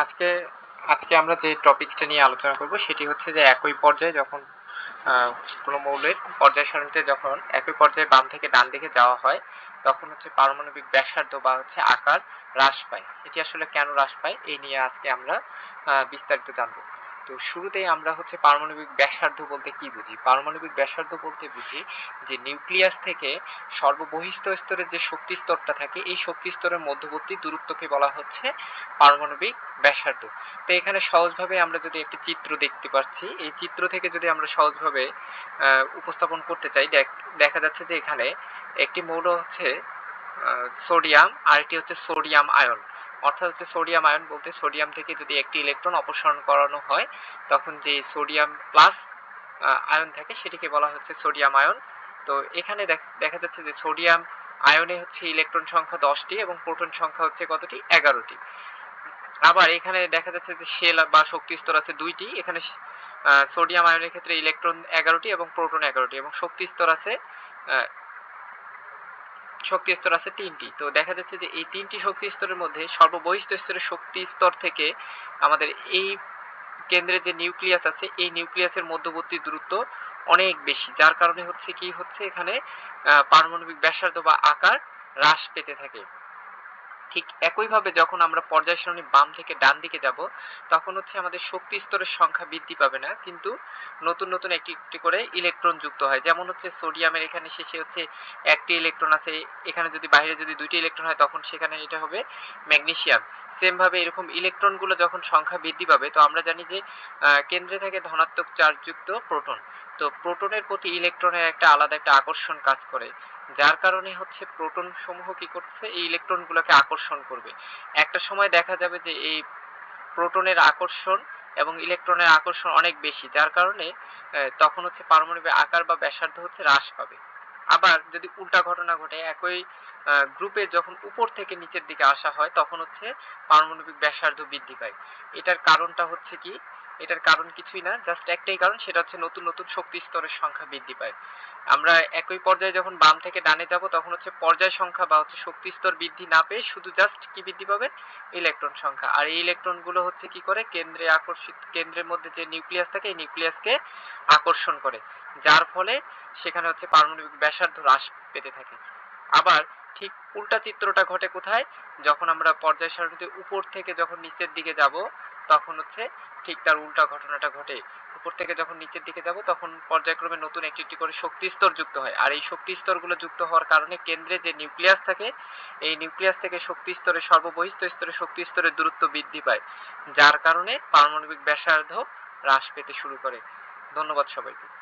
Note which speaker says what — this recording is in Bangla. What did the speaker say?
Speaker 1: আজকে আজকে আমরা যে টপিকটা নিয়ে আলোচনা করব, সেটি হচ্ছে যে একই পর্যায়ে যখন কোনো মৌলের পর্যায় সারণীতে যখন একই পর্যায়ে বাম থেকে ডান দিকে যাওয়া হয়, তখন হচ্ছে পারমাণবিক ব্যাসার্ধ বা হচ্ছে আকার হ্রাস পায়। এটি আসলে কেন হ্রাস পায়? এই নিয়ে আজকে আমরা বিস্তারিত জানব। তো শুরুতেই আমরা হচ্ছে পারমাণবিক ব্যাসার্ধ বলতে কি বুঝি? পারমাণবিক ব্যাসার্ধ বলতে বুঝি যে নিউক্লিয়াস থেকে সর্ববহিষ্ঠ স্তরের যে শক্তি স্তরটা থাকে, এই শক্তি স্তরের মধ্যবর্তী দূরত্বকে বলা হচ্ছে পারমাণবিক ব্যাসার্ধ। তো এখানে সহজভাবে আমরা যদি একটি চিত্র দেখতে পাচ্ছি, এই চিত্র থেকে যদি আমরা সহজভাবে উপস্থাপন করতে চাই, দেখ- দেখা যাচ্ছে যে এখানে একটি মৌল হচ্ছে সোডিয়াম আর একটি হচ্ছে সোডিয়াম আয়ন। অর্থাৎ হচ্ছে সোডিয়াম আয়ন বলতে সোডিয়াম থেকে যদি একটি ইলেকট্রন অপসারণ করানো হয়, তখন যে সোডিয়াম প্লাস আয়ন থাকে সেটিকে বলা হচ্ছে সোডিয়াম আয়ন। তো এখানে দেখ- যাচ্ছে যে সোডিয়াম আয়নে হচ্ছে ইলেকট্রন সংখ্যা দশটি এবং প্রোটন সংখ্যা হচ্ছে কতটি? এগারোটি। আবার এখানে দেখা যাচ্ছে যে শেল বা শক্তি স্তর আছে দুইটি। এখানে সোডিয়াম আয়নের ক্ষেত্রে ইলেকট্রন এগারোটি এবং প্রোটন এগারোটি এবং শক্তি স্তর আছে শক্তি স্তর আছে তিনটি। তো দেখা যাচ্ছে যে এই তিনটি শক্তি স্তরের মধ্যে সর্ববহিষ্ঠ স্তরের শক্তি স্তর থেকে আমাদের এই কেন্দ্রে যে নিউক্লিয়াস আছে, এই নিউক্লিয়াসের মধ্যবর্তী দূরত্ব অনেক বেশি। যার কারণে হচ্ছে কি হচ্ছে এখানে পারমাণবিক ব্যাসার্ধ বা আকার হ্রাস পেতে থাকে। ঠিক একইভাবে যখন আমরা পর্যায় সারণী বাম থেকে ডান দিকে যাব, তখন হচ্ছে আমাদের শক্তি স্তরের সংখ্যা বৃদ্ধি পাবে না। কিন্তু নতুন নতুন একটি একটি করে ইলেকট্রন যুক্ত হয়। যেমন হচ্ছে সোডিয়ামের এখানে শেষে হচ্ছে একটি ইলেকট্রন আছে। এখানে যদি বাইরে যদি দুইটি ইলেকট্রন হয়, তখন সেখানে এটা হবে ম্যাগনেসিয়াম। সেম ভাবে এরকম ইলেকট্রনগুলো যখন সংখ্যা বৃদ্ধি পাবে, তো আমরা জানি যে কেন্দ্রে থাকে ধনাত্মক চার্জ যুক্ত প্রোটন তো প্রোটনের প্রতি ইলেকট্রনের একটা আলাদা একটা আকর্ষণ কাজ করে। যার কারণে হচ্ছে প্রোটন সমূহ কি করছে এই ইলেকট্রন গুলোকে আকর্ষণ করবে। একটা সময় দেখা যাবে যে এই প্রোটনের আকর্ষণ এবং ইলেকট্রনের আকর্ষণ অনেক বেশি, যার কারণে তখন হচ্ছে পারমাণবিক আকার বা ব্যাসার্ধ হচ্ছে হ্রাস পাবে। আবার যদি উল্টা ঘটনা ঘটে, একই গ্রুপে যখন উপর থেকে নিচের দিকে আসা হয়, তখন হচ্ছে পারমাণবিক ব্যাসার্ধ বৃদ্ধি পায়। এটার কারণটা হচ্ছে কি? এটার কারণ কিছুই না জাস্ট একটাই কারণ, সেটা হচ্ছে নতুন নতুন শক্তি স্তরের সংখ্যা বৃদ্ধি পায়। আমরা একই পর্যায়ে যখন বাম থেকে ডানে যাব, তখন হচ্ছে পর্যায় সংখ্যা বা হচ্ছে শক্তি স্তর বৃদ্ধি না পেয়ে শুধু জাস্ট কি বৃদ্ধি পাবে? ইলেকট্রন সংখ্যা। আর এই ইলেকট্রনগুলো হচ্ছে কি করে? কেন্দ্রে আকর্ষিত, কেন্দ্রের মধ্যে যে নিউক্লিয়াস থাকে, এই নিউক্লিয়াসকে আকর্ষণ করে। যার ফলে সেখানে হচ্ছে পারমাণবিক ব্যাসার্ধ হ্রাস পেতে থাকে। আবার ঠিক উল্টা চিত্রটা ঘটে কোথায়? যখন আমরা পর্যায় সারণীতে উপর থেকে যখন নিচের দিকে যাব তখন হচ্ছে ঠিক তার উল্টা ঘটনাটা ঘটে। উপর থেকে যখন নিচের দিকে যাব, তখন পর্যায়ক্রমে নতুন একটি একটি করে শক্তি স্তর যুক্ত হয়। আর এই শক্তি স্তরগুলো যুক্ত হওয়ার কারণে কেন্দ্রে যে নিউক্লিয়াস থাকে, এই নিউক্লিয়াস থেকে শক্তি স্তরে সর্ববহিষ্ঠ স্তরে শক্তি স্তরের দূরত্ব বৃদ্ধি পায়, যার কারণে পারমাণবিক ব্যাসার্ধ হ্রাস পেতে শুরু করে। ধন্যবাদ সবাইকে।